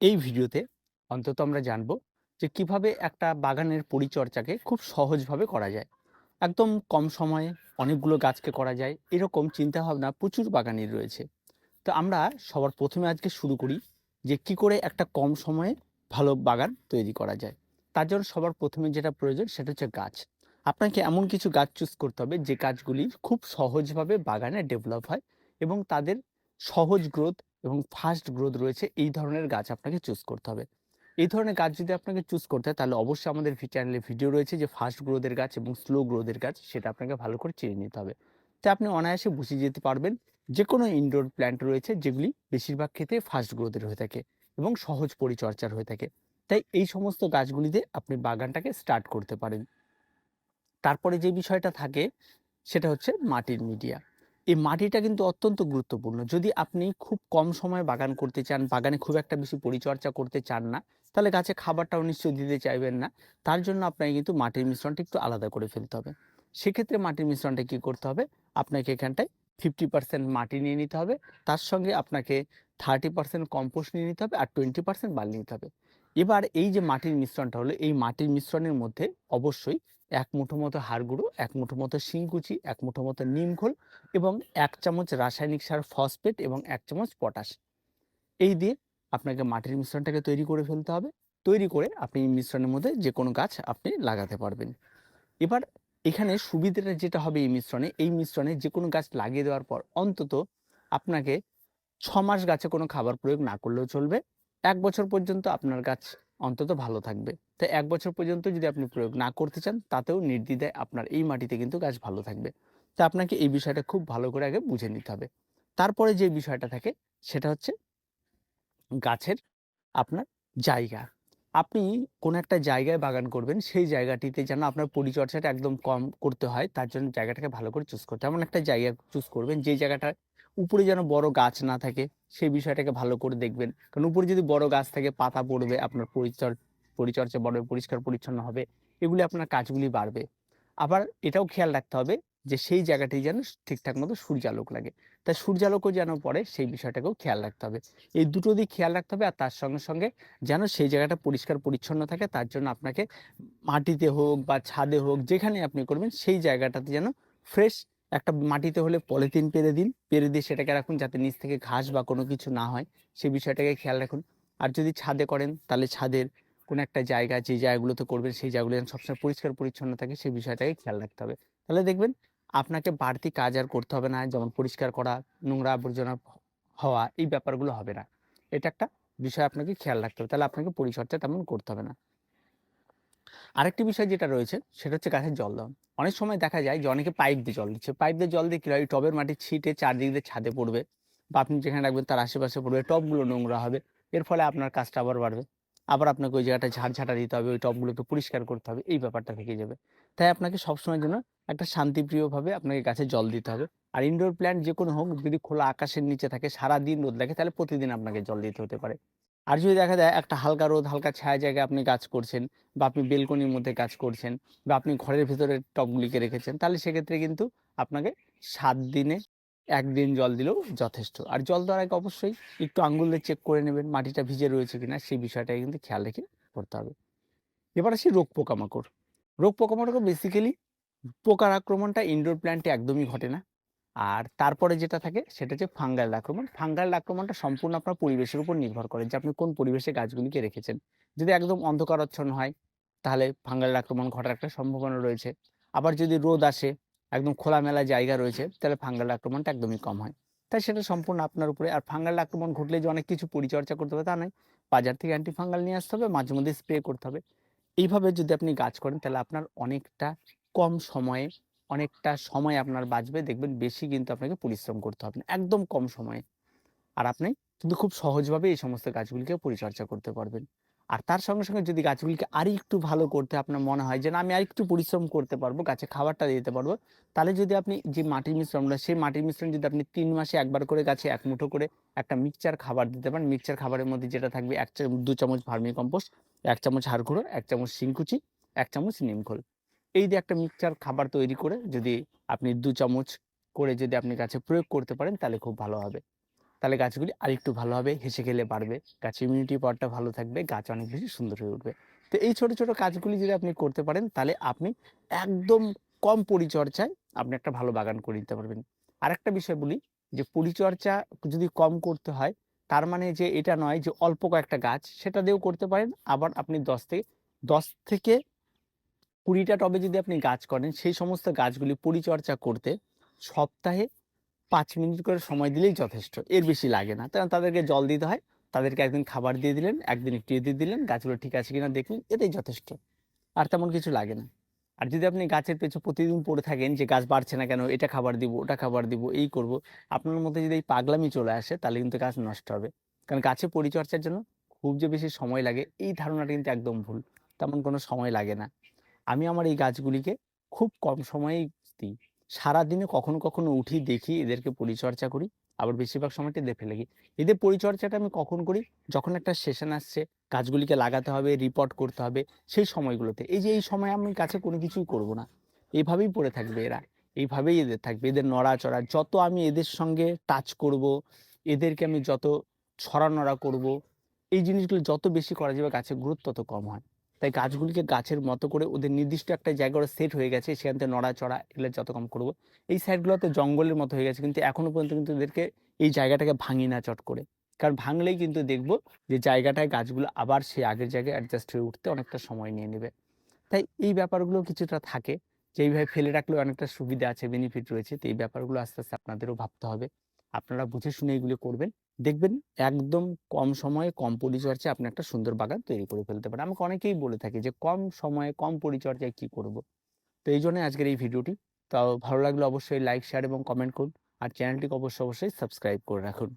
এই ভিডিওতে অন্তত আমরা জানব যে কীভাবে একটা বাগানের পরিচর্যাকে খুব সহজভাবে করা যায়। একদম কম সময়ে অনেকগুলো গাছকে করা যায়, এরকম চিন্তাভাবনা প্রচুর বাগানের রয়েছে। তো আমরা সবার প্রথমে আজকে শুরু করি যে কি করে একটা কম সময়ে ভালো বাগান তৈরি করা যায়। তার জন্য সবার প্রথমে যেটা প্রয়োজন সেটা হচ্ছে গাছ। আপনাকে এমন কিছু গাছ চুজ করতে হবে যে গাছগুলি খুব সহজভাবে বাগানে ডেভেলপ হয় এবং তাদের সহজ গ্রোথ এবং ফাস্ট গ্রোথ রয়েছে এই ধরনের গাছ আপনাকে চুজ করতে হবে। এই ধরনের গাছ যদি আপনাকে চুজ করতে হয়, তাহলে অবশ্যই আমাদের চ্যানেলে ভিডিও রয়েছে যে ফাস্ট গ্রোথের গাছ এবং স্লো গ্রোথের গাছ, সেটা আপনাকে ভালো করে চিনে নিতে হবে। তাই আপনি অনায়াসে বুঝে যেতে পারবেন যে কোনো ইনডোর প্ল্যান্ট রয়েছে যেগুলি বেশিরভাগ ক্ষেত্রে ফাস্ট গ্রোথের হয়ে থাকে এবং সহজ পরিচর্যার হয়ে থাকে। তাই এই সমস্ত গাছগুলিতে আপনি বাগানটাকে স্টার্ট করতে পারেন। তারপরে যে বিষয়টা থাকে, সেটা হচ্ছে মাটির মিডিয়া এই মাটিটা কিন্তু অত্যন্ত গুরুত্বপূর্ণ। যদি আপনি খুব কম সময়ে বাগান করতে চান, বাগানে খুব একটা বেশি পরিচর্যা করতে চান না, তাহলে গাছে খাবারটাও নিশ্চয়ই দিতে চাইবেন না। তার জন্য আপনাকে কিন্তু মাটির মিশ্রণটা একটু আলাদা করে ফেলতে হবে। সেক্ষেত্রে মাটির মিশ্রণটা কী করতে হবে? আপনাকে এখানটায় ফিফটি পার্সেন্ট মাটি নিয়ে নিতে হবে। তার সঙ্গে আপনাকে থার্টি পার্সেন্ট কম্পোস্ট নিয়ে নিতে হবে আর টোয়েন্টি পার্সেন্ট বালি নিতে হবে। এবার এই যে মাটির মিশ্রণটা হলো, এই মাটির মিশ্রণের মধ্যে অবশ্যই এক মুঠো মতো হাড় গুঁড়ো, এক মুঠো মতো শিংকুচি এক মুঠো মতো নিমখোল এবং এক চামচ রাসায়নিক সার ফসফেট এবং এক চামচ পটাশ। এই দিয়ে আপনাকে মাটির মিশ্রণটাকে তৈরি করে ফেলতে হবে। তৈরি করে আপনি এই মিশ্রণের মধ্যে যে কোনো গাছ আপনি লাগাতে পারবেন। এবার এখানে সুবিধাটা যেটা হবে এই মিশ্রণে এই মিশ্রণে যে কোনো গাছ লাগিয়ে দেওয়ার পর অন্তত আপনাকে ছ মাস গাছে কোনো খাবার প্রয়োগ না করলেও চলবে। এক বছর পর্যন্ত আপনার গাছ অন্তত ভালো থাকবে। তাই এক বছর পর্যন্ত যদি আপনি প্রয়োগ না করতে চান, তাতেও নির্দ্বিধায় আপনার এই মাটিতে কিন্তু গাছ ভালো থাকবে। তা আপনাকে এই বিষয়টা খুব ভালো করে আগে বুঝে নিতে হবে। তারপরে যে বিষয়টা থাকে, সেটা হচ্ছে গাছের আপনার জায়গা। আপনি কোনো একটা জায়গায় বাগান করবেন, সেই জায়গাটিতে যেন আপনার পরিচর্যাটা একদম কম করতে হয়, তার জন্য জায়গাটাকে ভালো করে চুজ করতে। এমন একটা জায়গা চুজ করবেন, যে জায়গাটা উপরে যেন বড় গাছ না থাকে, সেই বিষয়টাকে ভালো করে দেখবেন। কারণ উপরে যদি বড় গাছ থাকে, পাতা পড়বে, আপনার পরিচর, পরিচর্যা বড়, পরিষ্কার, পরিচ্ছন্ন হবে, এগুলি আপনার কাজগুলি বাড়বে। আবার এটাও খেয়াল রাখতে হবে যে সেই জায়গাটি যেন ঠিকঠাক মতো সূর্যালোক লাগে। তাই সূর্যালোকও যেন পড়ে, সেই বিষয়টাকেও খেয়াল রাখতে হবে। এই দুটো দিক খেয়াল রাখতে হবে আর তার সঙ্গে সঙ্গে যেন সেই জায়গাটা পরিষ্কার, পরিচ্ছন্ন থাকে, তার জন্য আপনাকে মাটিতে হোক বা ছাদে হোক যেখানে আপনি করবেন, সেই জায়গাটাতে যেন ফ্রেশ একটা মাটিতে হলে পলিথিন পেরে দিন, পেরে দিয়ে সেটাকে রাখুন যাতে নিচ থেকে ঘাস বা কোনো কিছু না হয়। সেই বিষয়টাকে খেয়াল রাখুন। আর যদি ছাদে করেন, তাহলে ছাদের কোনো একটা জায়গা, যে জায়গাগুলোতে করবেন, সেই জায়গাগুলো যেন সবসময় পরিষ্কার পরিচ্ছন্ন থাকে, সেই বিষয়টাকে খেয়াল রাখতে হবে। তাহলে দেখবেন, আপনাকে বাড়তি কাজ আর করতে হবে না, যেমন পরিষ্কার করা, নোংরা আবর্জনা হওয়া, এই ব্যাপারগুলো হবে না। এটা একটা বিষয় আপনাকে খেয়াল রাখতে হবে। তাহলে আপনাকে পরিচর্যা তেমন করতে হবে না। আরেকটি বিষয় যেটা রয়েছে, সেটা হচ্ছে গাছের জল দেওয়া। অনেক সময় দেখা যায় যে অনেকে পাইপ দিয়ে জল দিচ্ছে। পাইপ দিয়ে জল দিয়ে কী হয়? টবের মাটি ছিটে চারদিক দিয়ে ছাদে পড়বে বা আপনি যেখানে রাখবেন তার আশেপাশে পড়বে। টবগুলো নোংরা হবে। এর ফলে আপনার কাজটা আবার বাড়বে। আবার আপনাকে ওই জায়গাটা ঝাড়ঝাঁটা দিতে হবে, ওই টবগুলোকে পরিষ্কার করতে হবে। এই ব্যাপারটা থেকে যাবে। তাই আপনাকে সবসময়ের জন্য একটা শান্তিপ্রিয়ভাবে আপনাকে গাছে জল দিতে হবে। আর ইনডোর প্ল্যান্ট যে কোনো হোক, যদি খোলা আকাশের নিচে থাকে সারা দিন রোদ লাগে, তাহলে প্রতিদিন আপনাকে জল দিতে হতে পারে। আর যদি দেখা যায় একটা হালকা রোদ, হালকা ছায়া জায়গায় আপনি গাছ করছেন বা আপনি বেলকনির মধ্যে কাজ করছেন বা আপনি ঘরের ভিতরে টবগুলিকে রেখেছেন, তাহলে সেক্ষেত্রে কিন্তু আপনাকে সাত দিনে একদিন জল দিলেও যথেষ্ট। আর জল দেওয়ার আগে অবশ্যই একটু আঙ্গুল দিয়ে চেক করে নেবেন মাটিটা ভিজে রয়েছে কিনা, সেই বিষয়টাকে কিন্তু খেয়াল রেখে করতে হবে। এবার আসি রোগ পোকামাকড়। রোগ পোকামাকড় বেসিক্যালি পোকার আক্রমণটা ইনডোর প্ল্যান্টে একদমই ঘটে না। আর তারপরে যেটা থাকে সেটা হচ্ছে ফাঙ্গাল আক্রমণ। ফাঙ্গাল আক্রমণটা সম্পূর্ণ আপনার পরিবেশের উপর নির্ভর করে যে আপনি কোন পরিবেশে গাছগুলিকে রেখেছেন। যদি একদম অন্ধকারাচ্ছন্ন হয়, তাহলে ফাঙ্গাল আক্রমণ ঘটার একটা সম্ভাবনা রয়েছে। আবার যদি রোদ আসে, একদম খোলামেলা জায়গা রয়েছে, তাহলে ফাঙ্গাল আক্রমণটা একদমই কম হয়। তাই সেটা সম্পূর্ণ আপনার উপরে। আর ফাঙ্গাল আক্রমণ ঘটলে যে অনেক কিছু পরিচর্যা করতে হবে তা নয়, বাজার থেকে অ্যান্টি ফাঙ্গাল নিয়ে আসতে হবে, মাঝে মধ্যে স্প্রে করতে হবে। এইভাবে যদি আপনি গাছ করেন, তাহলে আপনার অনেকটা কম সময়ে অনেকটা সময় আপনার বাঁচবে। দেখবেন বেশি কিন্তু আপনাকে পরিশ্রম করতে হবে না। একদম কম সময়ে। আর আপনি কিন্তু খুব সহজভাবে এই সমস্ত গাছগুলিকে পরিচর্যা করতে পারবেন। আর তার সঙ্গে সঙ্গে যদি গাছগুলিকে আরও একটু ভালো করতে আপনার মনে হয় যে, না, আমি আর একটু পরিশ্রম করতে পারব, গাছে খাবারটা দিতে পারব, তাহলে যদি আপনি যে মাটির মিশ্রণটা সেই মাটির মিশ্রণ যদি আপনি তিন মাসে একবার করে গাছে এক মুঠো করে একটা মিক্সচার খাবার দিতে পারেন। মিক্সচার খাবারের মধ্যে যেটা থাকবে, এক দু চামচ ভার্মি কম্পোস্ট, এক চামচ হাড় গুঁড়ো, এক চামচ শিংকুচি, এক চামচ নিমখোল। এই দিয়ে একটা মিক্সচার খাবার তৈরি করে যদি আপনি দু চামচ করে যদি আপনি গাছে প্রয়োগ করতে পারেন, তাহলে খুব ভালো হবে। তাহলে গাছগুলি আরেকটু ভালো হবে, হেসে খেলে বাড়বে গাছ ইমিউনিটি পাওয়ারটা ভালো থাকবে, গাছ অনেক বেশি সুন্দর হয়ে উঠবে। তো এই ছোট ছোট কাজগুলি যদি আপনি করতে পারেন, তাহলে আপনি একদম কম পরিচর্যায় আপনি একটা ভালো বাগান করে দিতে পারবেন। আরেকটা বিষয় বলি যে পরিচর্যা যদি কম করতে হয়, তার মানে যে এটা নয় যে অল্প কয়েকটা গাছ, সেটা দিয়েও করতে পারেন। আবার আপনি দশ থেকে দশ থেকে কুড়িটা টবে যদি আপনি গাছ করেন, সেই সমস্ত গাছগুলি পরিচর্যা করতে সপ্তাহে পাঁচ মিনিট করে সময় দিলেই যথেষ্ট। এর বেশি লাগে না। কারণ তাদেরকে জল দিতে হয়, তাদেরকে একদিন খাবার দিয়ে দিলেন, একদিন একটু দিয়ে দিলেন, গাছগুলো ঠিক আছে কিনা দেখলেন, এটাই যথেষ্ট। আর তেমন কিছু লাগে না। আর যদি আপনি গাছের পেছনে প্রতিদিন পড়ে থাকেন যে গাছ বাড়ছে না কেন, এটা খাবার দিব, ওটা খাবার দিব, এই করব, আপনার মধ্যে যদি এই পাগলামি চলে আসে, তাহলে কিন্তু গাছ নষ্ট হবে। কারণ গাছে পরিচর্যার জন্য খুব যে বেশি সময় লাগে, এই ধারণাটা কিন্তু একদম ভুল। তেমন কোনো সময় লাগে না। আমি আমার এই গাছগুলিকে খুব কম সময়েই দিই। সারাদিনে কখনো কখনো উঠি, দেখি, এদেরকে পরিচর্যা করি, আবার বেশিরভাগ সময়টা এদের ফেলে এদের পরিচর্যাটা আমি কখন করি? যখন একটা সেশন আসছে, গাছগুলিকে লাগাতে হবে রিপোর্ট করতে হবে, সেই সময়গুলোতে। এই যে, এই সময় আমি গাছে কোনো কিছুই করব না। এইভাবেই পড়ে থাকবে এরা। এইভাবেই এদের থাকবে। এদের নড়াচড়া, যত আমি এদের সঙ্গে টাচ করব, এদেরকে আমি যত ছড়ানড়া করব, এই জিনিসগুলো যত বেশি করা যাবে গাছের গুরুত্ব তত কম হয়। তাই গাছগুলিকে গাছের মতো করে ওদের নির্দিষ্ট একটা জায়গা ওরা সেট হয়ে গেছে, সেখান থেকে নড়াচড়া এগুলো যত কম করব। এই সাইডগুলোতে জঙ্গলের মতো হয়ে গেছে, কিন্তু এখনও পর্যন্ত কিন্তু এদেরকে এই জায়গাটাকে ভাঙি না চট করে। কারণ ভাঙলেই কিন্তু দেখব যে জায়গাটায় গাছগুলো আবার সেই আগের জায়গায় অ্যাডজাস্ট হয়ে উঠতে অনেকটা সময় নিয়ে নেবে। তাই এই ব্যাপারগুলো কিছুটা থাকে, যে এইভাবে ফেলে রাখলেও অনেকটা সুবিধা আছে বেনিফিট রয়েছে, তো এই ব্যাপারগুলো আস্তে আস্তে আপনাদেরও ভাবতে হবে। আপনারা বুঝে শুনে এগুলো করবেন। দেখবেন একদম কম সময়ে কম পরিচর্যায় আপনি একটা সুন্দর বাগান তৈরি করে ফেলতে পারেন। আমাকে অনেকেই বলে থাকি যে, কম সময়ে কম পরিচর্যায় কি করব? তো এই জন্য আজকের এই ভিডিওটি। তাও ভালো লাগলে অবশ্যই লাইক, শেয়ার এবং কমেন্ট করুন। আর চ্যানেলটিকে অবশ্যই অবশ্যই সাবস্ক্রাইব করে রাখুন।